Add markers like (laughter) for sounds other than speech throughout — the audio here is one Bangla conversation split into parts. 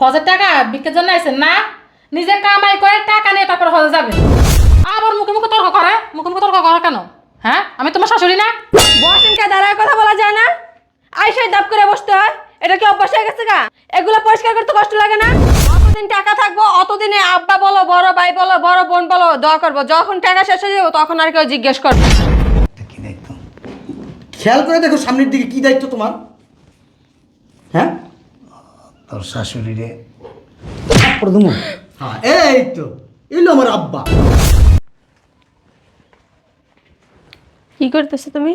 হজের টাকা বিক্রির জন্য আইছেন? না। নিজে কামাই করে টাকা নিয়ে তারপর হজে যাবে আবার মুখে মুখে তর্ক করে। মুখে মুখে তর্ক করে কেন? হ্যাঁ? আমি তোমার শাশুড়ি না? বসেনকে দাঁড়ায় কথা বলা যায় না। আইসাই দাপ করে বসতে হয়। এটা কি অভ্যাস হয়ে গেছে গা? এগুলো পরিষ্কার করতে কষ্ট লাগে না? অতদিন টাকা থাকব অতদিনে আব্বা বলো বড় ভাই বলো বড় বোন বলো দোয়া করব। যখন টাকা শেষ হয়ে যাব তখন আর কেউ জিজ্ঞেস করবে কি দায়িত্ব খেয়াল করে দেখো সামনের দিকে কি দায়িত্ব তোমার। হ্যাঁ? তোর শাশুড়ি রে প্রথম হ্যাঁ এই তো এলো আমার আব্বা। কি করতেছো তুমি?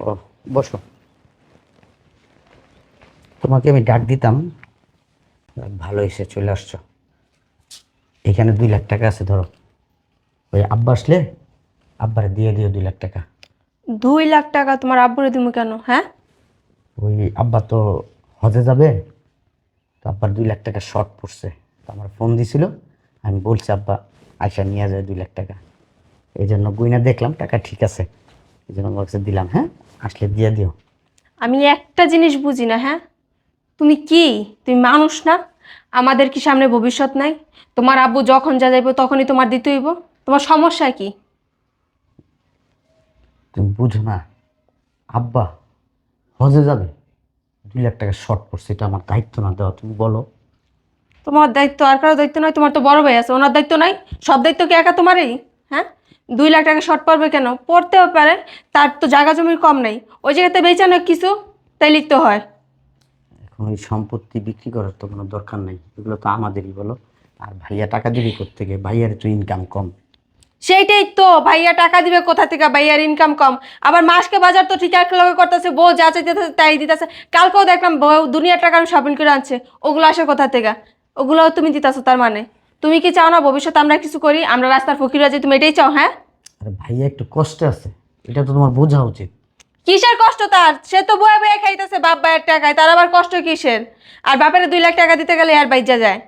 ও বসো। তোমাকে আমি ডাক দিতাম ভালো এসে চলে আসছো। এখানে দুই লাখ টাকা আছে ধরো। ওই আব্বা আসলে আব্বারে দিয়ে দিও দুই লাখ টাকা। দুই লাখ টাকা তোমার আব্বুরে দিমু কেন হ্যাঁ? ওই আব্বা তো হজে যাবে আব্বার দুই লাখ টাকা শর্ট পড়ছে। তো আমার ফোন দিছিল আমি বলছি আব্বা আয়সা নিয়ে যায় দুই লাখ টাকা। এই জন্য গুইনা দেখলাম টাকা ঠিক আছে। এই জন্য আমার কাছে দিলাম হ্যাঁ আসলে দিয়ে দিও। আমি একটা জিনিস বুঝি না হ্যাঁ? তুমি কি? তুমি মানুষ না? আমাদের কি সামনে ভবিষ্যৎ নাই? তোমার আব্বু যখন যা যাইব তখনই তোমার দিতে হইব? তোমার সমস্যা কি? তুমি বুঝো না আব্বা হজে যাবে। দুই লাখ টাকা শর্ট পড়ছে এটা আমার দায়িত্ব না দেওয়া তুমি বলো। তোমার দায়িত্ব আর কারও দায়িত্ব নয় তোমার তো বড় ভাই আছে ওনার দায়িত্ব নাই সব দায়িত্ব কি একা তোমারই? হ্যাঁ? দুই লাখ টাকা শর্ট পড়বে কেন? পড়তেও পারে তার তো জায়গা জমির কম নেই ওই জায়গাতে বেচানো কিছু তাই লিখতে হয়। এখন ওই সম্পত্তি বিক্রি করার তো কোনো দরকার নেই এগুলো তো আমাদেরই বলো। আর ভাইয়া টাকা দিবি থেকে ভাইয়ার তো ইনকাম কম। সেইটাই তো ভাইয়া টাকা দিবে কোথা থেকে? ভাইয়ার ইনকাম কম। আবার মাসকে বাজার তো ঠিক এক লগে করতেছে বউ যা চাইতেছে তাই দিতেছে। কালকেও দেখলাম বউ দুনিয়ার টাকা আমি শপিং করে আনছে। ওগুলো আসে কোথা থেকে? ওগুলোও তুমি দিতেছো তার মানে? তুমি কি চাও না ভবিষ্যতে আমরা কিছু করি? আমরা রাস্তার ফকির আছি তুমি এটাই চাও হ্যাঁ? আর ভাইয়া একটু কষ্টে আছে। এটা তো তোমার বোঝা উচিত। কিসের কষ্ট তার? সে তো বয়ে বয়ে খাইতেছে বাপ ভাইয়ের টাকায় তার আবার কষ্ট কিসের? আর বাপের দুই লাখ টাকা দিতে গেলে আর বাইজা যায়।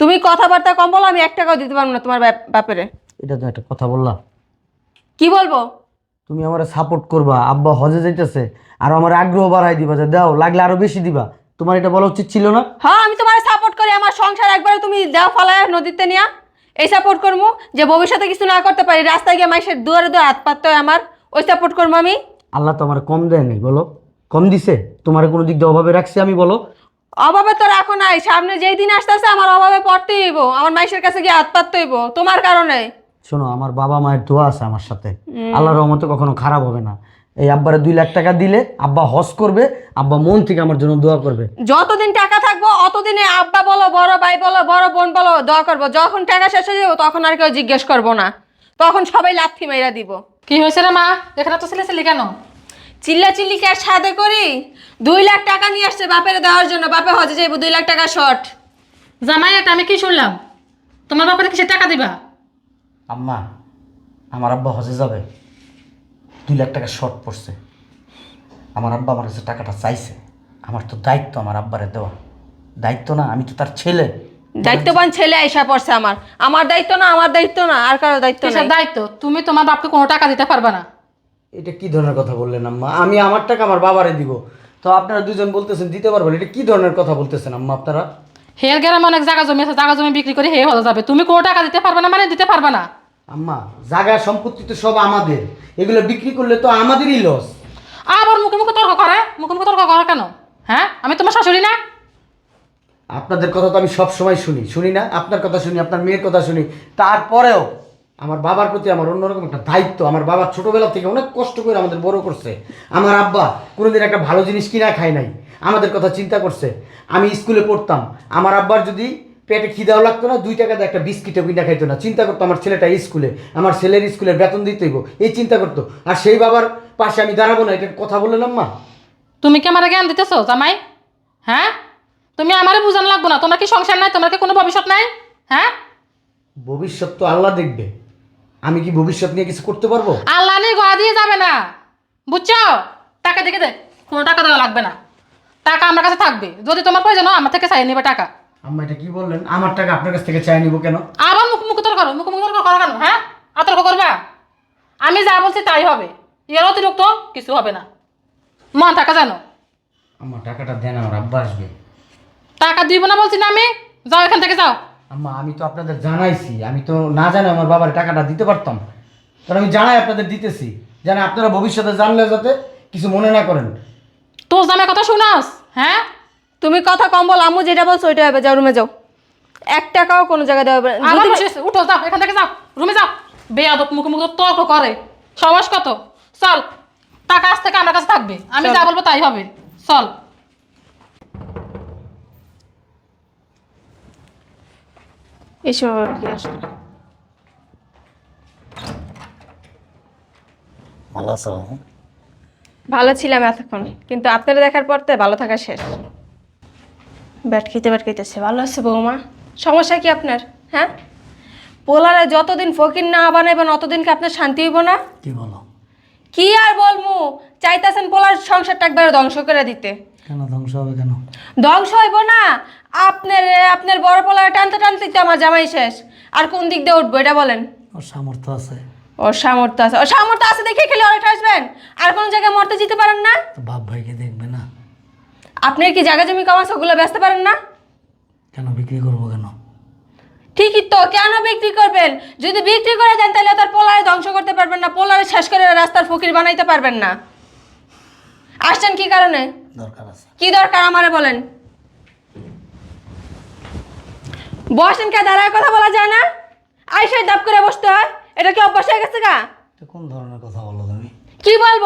তুমি কথাবার্তা কম বলো আমি এক টাকাও দিতে পারব না তোমার বাপ- বাপেরে। এটা তো একটা কথা বললাম। কি বলব? তুমি আমার সাপোর্ট করবা। আব্বা হজে যাইতেছে আর আমার আগ্রহ বাড়াই দিবা যে দাও লাগলে আরও বেশি দিবা। তোমার এটা বলা উচিত ছিল না? হ্যাঁ আমি তোমার সাপোর্ট করি। আমার সংসার একবারে তুমি দেও ফলায় নদীতে নিয়া। এই সাপোর্ট করব যে ভবিষ্যতে কিছু না করতে পারি রাস্তায় গিয়ে মাইসের দুয়ারে দুয়ারে হাত পাততে হয় আমার। ওই সাপোর্ট করব আমি। আল্লাহ তো আমার কম দেয় নাই বলো। কম দিছে? তোমার কোনো দিক দিয়ে অভাবে রাখছি আমি বলো। অভাবে তো রাখো নাই। সামনে যেই দিন আসতেছে আমার অভাবে পড়তেই হইব। আমার মাইসের কাছে গিয়ে হাত পাততে হইব। তোমার কারণে। শোনো আমার বাবা মায়ের দোয়া আছে আমার সাথে। আল্লাহর রহমতে কখনো খারাপ হবে না। এই আব্বারে দুই লাখ টাকা দিলে আব্বা হজ করবে আব্বা মন থেকে আমার জন্য দোয়া করবে। যতদিন টাকা থাকব অতদিনে আব্বা বলো বড় ভাই বলো বড় বোন বলো দোয়া করব। যখন টাকা শেষ হয়ে যাব তখন আর কেউ জিজ্ঞেস করব না। তখন সবাই লাথি মাইরা দিব। কি হয়েছে রে মা? এখানে তো ছেলে ছেলে কেন? চিল্লা চিল্লি কে আর সাথে করি? দুই লাখ টাকা নিয়ে আসছে বাপের দেওয়ার জন্য। বাপে হজে যাইবো দুই লাখ টাকা শর্ট। জামাই এটা আমি কি শুনলাম? তোমার বাপারে কিসের টাকা দিবা? আম্মা আমার আব্বা হজে যাবে। দুই লাখ টাকা শর্ট পড়ছে। আমার আব্বা আমার কাছে টাকাটা চাইছে। আমার তো দায়িত্ব আমার আব্বারে দেওয়া। দায়িত্ব না আমি তো তার ছেলে। দায়িত্ববান ছেলে আইসা পড়ছে আমার। আমার দায়িত্ব না আমার দায়িত্ব না আর কারও দায়িত্ব কিসের দায়িত্ব? তুমি তোমার বাপকে কোনো টাকা দিতে পারবে না। এটা কি ধরনের কথা বললেন আম্মা? আমি আমার টাকা আমার বাবারে দিব। তো আপনারা দুজন বলতেছেন দিতে পারবেন এটা কি ধরনের কথা বলতেছেন আম্মা আপনারা? হের গ্রামে অনেক জায়গা জমি আছে জায়গা জমি বিক্রি করে হে হয়ে যাবে। তুমি কোনো টাকা দিতে পারবে না মানে দিতে পারবে না। আম্মা জায়গা সম্পত্তি তো সব আমাদের। এগুলো বিক্রি করলে তো আমাদেরই লস আবার মুখে মুখে তর্ক করে মুখে মুখে তর্ক করে কেন? হ্যাঁ? আমি তোমার শাশুড়ি না? আপনাদের কথা তো আমি সব সময় শুনি। শুনি না? আপনার কথা শুনি আপনার মেয়ের কথা শুনি। তারপরেও আমার বাবার প্রতি আমার অন্যরকম একটা দায়িত্ব। আমার বাবা ছোটবেলা থেকে অনেক কষ্ট করে আমাদের বড় করছে। আমার আব্বা কোনোদিন একটা ভালো জিনিস কিনা খায় নাই। আমাদের কথা চিন্তা করছে। আমি স্কুলে পড়তাম। আমার আব্বার যদি পেটে খিদাও লাগতো না দুই টাকাতে একটা বিস্কিটও কিনা খাইতো না। চিন্তা করতো আমার ছেলেটা স্কুলে আমার ছেলের স্কুলের বেতন দিতে হইব। এই চিন্তা করতো। আর সেই বাবার পাশে আমি দাঁড়াবো না এটা কথা বললাম মা তুমি কি আমার জ্ঞান দিতেছো জামাই? হ্যাঁ? তুমি আমারে বুঝানো লাগবো না। তোমার কি সংসার নাই? তোমার কি কোনো ভবিষ্যৎ নাই? হ্যাঁ? ভবিষ্যৎ তো আল্লাহ দেখবে। আমি কি ভবিষ্যৎ নিয়ে কিছু করতে পারব? আল্লাহ নিয়ে গোয়া দিয়ে যাবে না। বুঝছ? টাকা দেখে দে। কোনো টাকা দেওয়া লাগবে না। টাকা আমার কাছে থাকবে। যদি তোমার প্রয়োজন হয় আমার থেকে চাই নেবে টাকা। আম্মা এটা কি বললেন? আমার টাকা আপনার কাছ থেকে চাই নিব কেন? আবার মুখ মুখ তর্ক করো মুখ মুখ তর্ক করো কেন? হ্যাঁ? আতর্ক করবা? আমি যা বলছি তাই হবে। এর অতিরিক্ত কিছু হবে না। মন থাকা জানো? আমার টাকাটা দেন আমার আব্বা আসবে। টাকা দিব না বলছি না আমি? যাও এখান থেকে যাও। আম্মা আমি তো আপনাদের জানাইছি। আমি তো না জানি আমার বাবার টাকাটা দিতে পারতাম। কারণ আমি জানাই আপনাদের দিতেছি। জানি আপনারা ভবিষ্যতে জানলে যাতে কিছু মনে না করেন। তোর জামে কথা শুনাস হ্যাঁ? তুমি কথা কম বল আম্মু যেটা বলছো ওইটা হবে যাও রুমে যাও। এক টাকাও কোনো জায়গায় দেওয়া হবে না। যদি উঠো যাও এখান থেকে যাও রুমে যাও। বেয়াদব মুখে মুখে তর্ক করে। সবাস কত? চল টাকা আজ থেকে আমার কাছে থাকবে। আমি যা বলব তাই হবে। চল। এসব আবার কি আসলে? ভালো আছো? ভালো ছিলাম এতক্ষণ কিন্তু আপনারা দেখার পর তো ভালো থাকা শেষ। ব্যাট খেতে ব্যাট খেতেছে। ভালো আছে বৌমা? সমস্যা কি আপনার? হ্যাঁ? পোলারে যতদিন ফকির না বানাইবেন অতদিন কি আপনার শান্তি হইব না? কি বলো? কি আর বলমু? চাইতেছেন পোলার সংসারটা একবারে ধ্বংস করে দিতে। কেন ধ্বংস হবে কেন? ধ্বংস হইব না। আপনার আপনার বড় পোলারে টানতে টানতে তো আমার জামাই শেষ। আর কোন দিক দিয়ে উঠবো এটা বলেন। ওর সামর্থ্য আছে। ওর সামর্থ্য আছে। ওর সামর্থ্য আছে দেখে খেলে অনেকটা আসবেন। আর কোনো জায়গায় মরতে যেতে পারেন না। তো বাপ ভাইকে দেখবে না। আপনার কি জায়গা জমি কম আছে ওগুলো বেচতে পারেন না? কেন বিক্রি করব কেন? ঠিকই তো কেন বিক্রি করবেন? যদি বিক্রি করে দেন তাহলে তার পোলারে ধ্বংস করতে পারবেন না পোলারে শেষ করে রাস্তার ফকির বানাইতে পারবেন না। আসছেন কি কারণে? দরকার আছে। কি দরকার আমারে বলেন? বসেন কে দাঁড়ায় কথা বলা যায় না? আইসে দাপ করে বসতে হয়। এটা কি অভ্যাস হয়ে গেছে গা? এটা কোন ধরনের কথা বলো তুমি? কি বলব?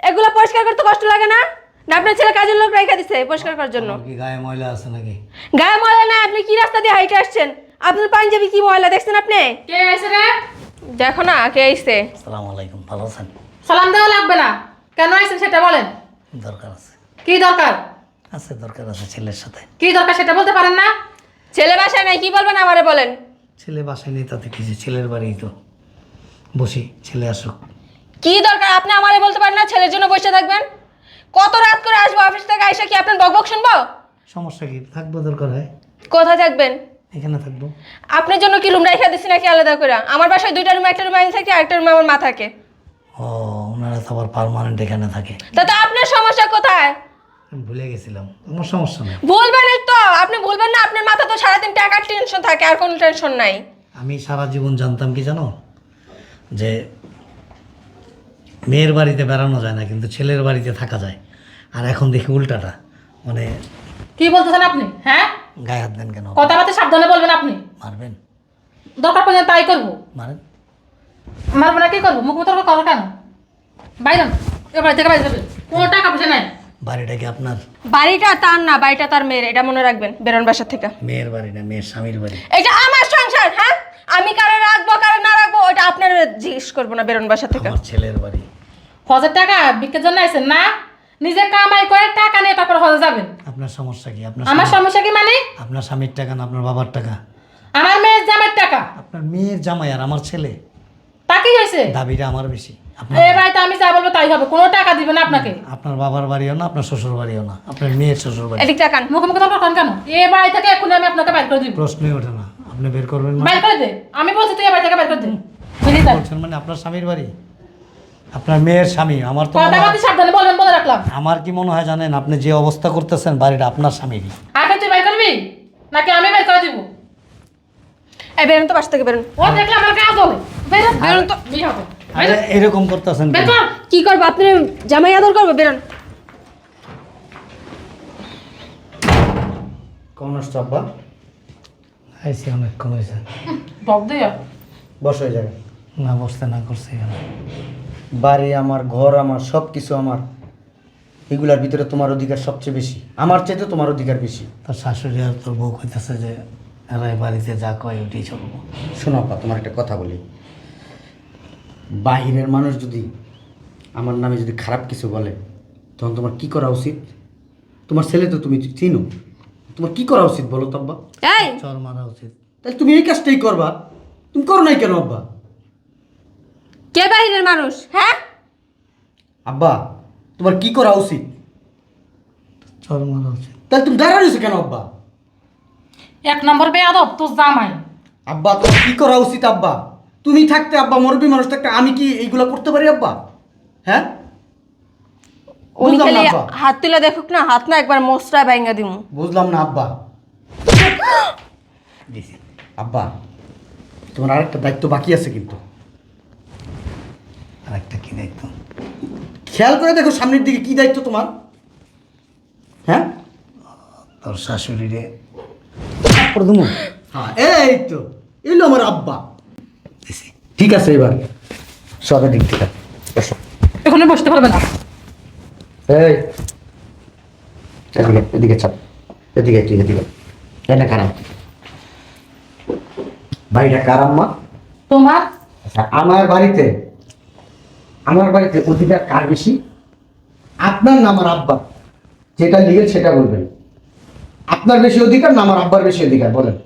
এগুলো পরিষ্কার করতে কষ্ট লাগে না? না আপনার ছেলে কাজের লোক রেখে দিছে পরিষ্কার করার জন্য। কি গায়ে ময়লা আছে নাকি? গায়ে ময়লা না আপনি কি রাস্তা দিয়ে হাইটে আসছেন? আপনার পাঞ্জাবি কি ময়লা দেখছেন আপনি? কে এসে রে? দেখো না কে আইসে সালাম আলাইকুম ভালো আছেন? সালাম দেওয়া লাগবে না। কেন আইসেন সেটা বলেন। দরকার আছে। কি দরকার? আছে দরকার আছে ছেলের সাথে। কি দরকার সেটা বলতে পারেন না। ছেলে বাসায় নাই কি বলবেন আমারে বলেন? ছেলে বাসায় নেই তাতে কিছু ছেলের বাড়ি তো। বসি ছেলে আসুক। কি দরকার? আপনি আমারে বলতে পারেন না ছেলের জন্য বসে থাকবেন? কত রাত করে আসব অফিস থেকে? আইসা কি আপনার বকবক শুনব? সমস্যা কি? থাকব দরকার হয়। কোথায় থাকবেন? এখানে থাকব। আপনার জন্য কি রুম রেখে দিছি নাকি আলাদা করে আমার বাসায় দুইটা রুম একটা রুম আমি থাকি আরেকটা রুমে আমার মা থাকে। ও ওনারা তো আবার পারমানেন্ট এখানে থাকে। তা তাতে আপনার সমস্যা কোথায়? ভুলে গেছিলাম। আমার সমস্যা নেই। ভুলবেন তো। আপনি বলবেন না আপনার মাথা তো সারাদিন টাকার টেনশন থাকে আর কোনো টেনশন নাই। আমি সারা জীবন জানতাম কি জানো? যে মেয়ের বাড়িতে বেড়ানো যায় না কিন্তু ছেলের বাড়িতে থাকা যায়। আর এখন দেখি উল্টাটা মানে কি বলতেছেন আপনি? হ্যাঁ? গায়ে হাত দেন কেন? কথাবার্তা সাবধানে বলবেন আপনি। মারবেন? দরকার পড়লে তাই করব। মারেন। মারবো না কি করব? মুখ তর্ক করো কেন? বাইরেন এ বাড়ি থেকে বাইরে যাবে কোনো টাকা পয়সা নাই। বাড়িটা কি আপনার? বাড়িটা তার না বাড়িটা তার মেয়ের এটা মনে রাখবেন বেরোন বাসা থেকে। মেয়ের বাড়ি না মেয়ের স্বামীর বাড়ি? এটা আমার সংসার হ্যাঁ? আমি কারও রাখব? জিজ্ঞেস করব না বেরোন বাসা থেকে। আমার ছেলের বাড়ি। হজের টাকা? বিক্রির জন্য আইসেন না? নিজে কামাই করে টাকা নিয়ে তারপর হজে যাবেন? আপনার সমস্যা কি? আপনার আমার সমস্যা কি মানে? আপনার স্বামীর টাকা না আপনার বাবার টাকা? আমার মেয়ের জামের টাকা? আপনার মেয়ের জামাই আর আমার ছেলে। তা কি হয়েছে? দাবিটা আমার বেশি। এ বাড়িতে আমি যা বলব তাই হবে। কোনো টাকা দিবে না আপনাকে। আপনার বাবার বাড়িও না আপনার শ্বশুর বাড়িও না। আপনার মেয়ের শ্বশুর বাড়ি। এদিক তাকান মুখে মুখে তর্ক কেন এ বাড়ি থেকে এখন আমি আপনাকে বাইর করে দিব। প্রশ্নই ওঠে না। আপনি বের করবেন না। বাইর করে দে। আমি বলছি তুই এ বাড়ি থেকে বাইর করে দে। বলছেন মানে আপনার স্বামীর বাড়ি? আপনার মেয়ের স্বামী আমার তো কথা কথা সাবধানে বলবেন বলে রাখলাম। আমার কি মনে হয় জানেন আপনি যে অবস্থা করতেছেন বাড়িটা আপনার স্বামীরই। আগে তুই বাইর করবি? নাকি আমি বাইর করে দিব? এই বেরোন তো বাসা থেকে বেরোন। ও দেখলে আমার কাজ হবে। বের হ, তো বিয়ে হবে। আরে এরকম করতেছেন কি করব? আপনি জামাই আদর করব? বেরোন। কোন আসছো আব্বা? আইসি অনেকক্ষণ হয়েছে ডক দিয়ে। বসো জায়গায়। না বসতে না করছে এখানে। বাড়ি আমার ঘর আমার সব কিছু আমার। এগুলার ভিতরে তোমার অধিকার সবচেয়ে বেশি। আমার চাইতে তোমার অধিকার বেশি। তার শাশুড়ি আর তোর বউ কইতেছে যে এরা এই বাড়িতে যা কয় ওইটাই চলবো। শোনো আপা তোমার একটা কথা বলি। বাহিরের মানুষ যদি আমার নামে যদি খারাপ কিছু বলে তখন তোমার কি করা উচিত? তোমার ছেলে তো তুমি চিনো। তোমার কি করা উচিত বলো তো আব্বা? চর মারা উচিত। তাহলে তুমি এই কাজটাই করবা। তুমি করো নাই কেন আব্বা? কে বাহিরের মানুষ? হ্যাঁ? আব্বা তোমার কি করা উচিত? চর মারা উচিত তাহলে তুমি দাঁড়ানিছো কেন আব্বা? এক নম্বর বেয়াদব তোর জামাই। আব্বা তোমার কি করা উচিত আব্বা? তুমি থাকতে আব্বা মরবি মানুষ থাকতে আমি কি এইগুলো করতে পারি আব্বা? হ্যাঁ? উনি বুঝলাম না খালি আব্বা। হাত তুলে দেখুক না হাত না একবার মোসরা ব্যাঙ্গা দিমু। বুঝলাম না আব্বা। (gasps) দিছি। আব্বা তোমার আরেকটা দায়িত্ব বাকি আছে কিন্তু। আর একটা কি দায়িত্ব খেয়াল করে দেখো সামনের দিকে কি দায়িত্ব তোমার। হ্যাঁ? তোর শাশুড়িরে হ্যাঁ এই তো এলো আমার আব্বা। ঠিক আছে এবার। সবে দিক থেকে। এখানে বসতে পারবে না। এই এদিকে এদিকে চাপ এদিকে তুই এদিকে। এটা খারাপ বাড়িটা কার আম্মা তোমার? আচ্ছা আমার বাড়িতে আমার বাড়িতে অধিকার কার বেশি? আপনার না আমার আব্বা। যেটা লিগেল সেটা বলবেন। আপনার বেশি অধিকার না আমার আব্বার বেশি অধিকার? বলেন।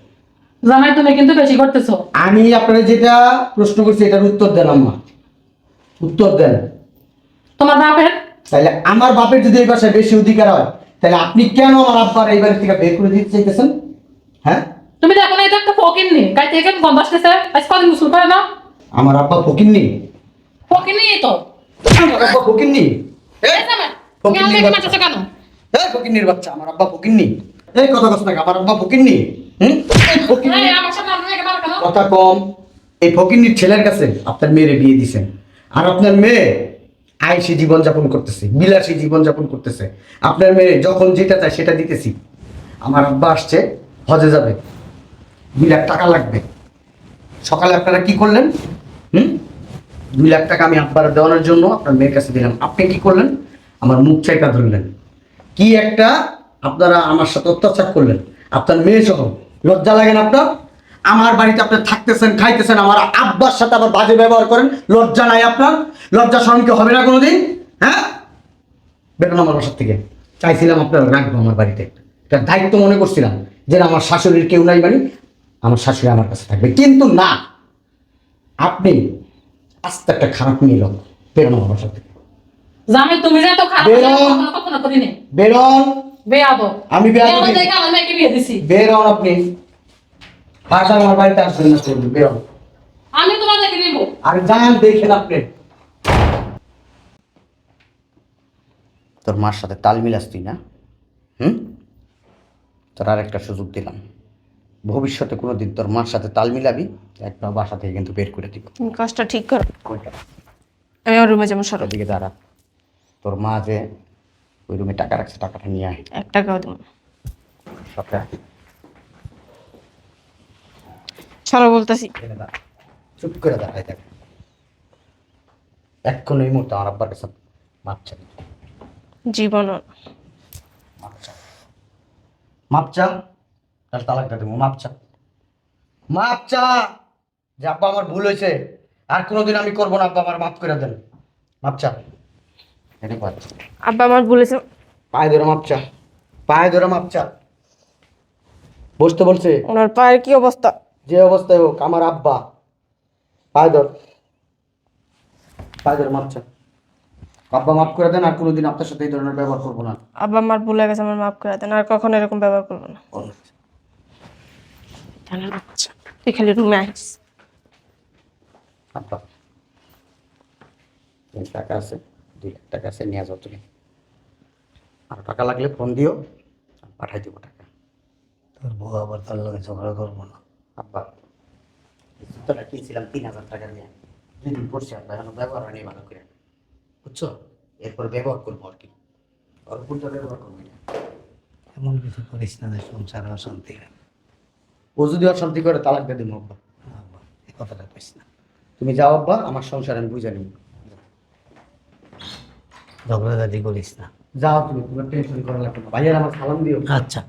জামাই তুমি কিন্তু বেশি করতেছো। আমি আপনারা যেটা প্রশ্ন করছি এটার উত্তর দেন আম্মা। উত্তর দেন। তোমার বাপের? তাহলে আমার বাপের যদি এই বাসায় বেশি অধিকার হয় তাহলে আপনি কেন আমার আব্বার এই বাড়ি থেকে বের করে দিতে চাইতেছেন? হ্যাঁ? তুমি দেখো না এটা একটা ফকির নি। গাইতে এখানে গন্ধ আসতেছে। আজ কদিন গোসল করে না আমার আব্বা ফকির নিয়ে তো। আমার আব্বা ফকিরনি এই জামাই, তুমি আমাকে কেন? এই ফকিরনির বাচ্চা আমার আব্বা ফকিরনি এই কথা কস না আমার আব্বা ফকিরনি হুম? এই ফকিরনি আমার সামনে আপনি কেন? কথা কম। এই ফকিরনির ছেলের কাছে আপনার মেয়েরে বিয়ে দিছেন। আর আপনার মেয়ে আয়সী জীবনযাপন করতেছে বিলাসী জীবনযাপন করতেছে। আপনার মেয়ে যখন যেটা চায় সেটা দিতেছি। আমার আব্বা আসছে হজে যাবে। দুই লাখ টাকা লাগবে। সকালে আপনারা কি করলেন? হুম? দুই লাখ টাকা আমি আব্বার দেওয়ানোর জন্য আপনার মেয়ের কাছে দিলাম। আপনি কি করলেন? আমার মুখ চাইটা ধরলেন। কি একটা আপনারা আমার সাথে অত্যাচার করলেন? আপনার মেয়ে সহ লজ্জা লাগে না আপনার? আমার বাড়িতে আপনি থাকতেছেন, খাইতেছেন, আমার আব্বার সাথে আবার বাজে ব্যবহার করেন, লজ্জা নাই আপনার? লজ্জা স্মরণ কি হবে না কোনোদিন? হ্যাঁ? বেরোন আমার বাসার থেকে। চাইছিলাম আপনারা রাখব আমার বাড়িতে। এটা দায়িত্ব মনে করছিলাম যে আমার শাশুড়ির কেউ নাই বাড়ি আমার শাশুড়ি আমার কাছে থাকবে। কিন্তু না, আপনি আস্তে একটা খারাপ মেয়ে লোক বেরোন আমার বাসার থেকে। জামাই তুমি যে তো খারাপ। কখনো করিনি বেরোন। আমি। বেয়াদো দেখে আমার মেয়েকে বিয়ে দিছি। বেরোন আপনি। আমার বাড়িতে আসবেন না বেরোন। আমি নিবো। আর যান দেখেন আপনি। তোর মার সাথে তাল মিলাস তুই না? হুম? তোর আর একটা সুযোগ দিলাম। ভবিষ্যতে কোনোদিন তোর মার সাথে তাল মিলাবি একবার বাসা থেকে কিন্তু বের করে দিব। কাজটা ঠিক করো। কইটা? আমি আমার রুমে যাব সরো। দিকে দাঁড়া। তোর মা যে ওই রুমে টাকা রাখছে টাকাটা নিয়ে আয়। এক টাকাও দেবো। সবটা সরো। বলতেছি। এখানে। চুপ করে দাঁড়ায় দেখ। এক্ষণ এই মুহূর্তে আমার আব্বার কাছে মাপ চাই জীবন মাপ চা মাপ চা। তাহলে তালাকটা দেবো মাপ চা। মাপ চা! যে আব্বা আমার ভুল হয়েছে আর কোনোদিন আমি করব না আব্বা আমার মাফ করে দেন। মাপ চা। এটা কর। আব্বা আমার বলেছে পায়ে ধরে মাপ চা। পায়ে ধরে মাপ চা। বসতে বলছে ওনার পায়ের কি অবস্থা? যে অবস্থায় হোক আমার আব্বা। পায়ে ধর। পায়ে ধরে মাপ চা। আব্বা মাফ করে দেন আর কোনোদিন আপনার সাথে এই ধরনের ব্যবহার করব না। আব্বা আমার ভুলে গেছে আমার মাফ করে দেন আর কখনো এরকম ব্যবহার করব না। জানার বাচ্চা। তুই খালি রুমে আইস। আব্বা। টাকা আছে দুই লাখ টাকা আছে নিয়ে যাও তুমি আর টাকা লাগলে ফোন দিও পাঠাই দিব টাকা। তোর বউ আবার তার লগে ঝগড়া করব না। আব্বা জুতোটা কিনছিলাম তিন হাজার টাকা দিয়ে। দুই দিন পড়ছে আব্বা এখন ব্যবহার হয়নি ভালো করে। বুঝছ? এরপর ব্যবহার করব আর কি। আর কোনটা ব্যবহার করব না এমন কিছু করিস না সংসার অশান্তি হয়। ও যদি অশান্তি করে তালাক দিয়ে দিব। আব্বা এই কথাটা কইস না। তুমি যাও আব্বা আমার সংসার আমি বুঝে নিব। ঝগড়াঝাটি করিস না। যাও তুমি তোমার টেনশন করা লাগবে না। ভাইয়ার আমার সালাম দিও। আচ্ছা।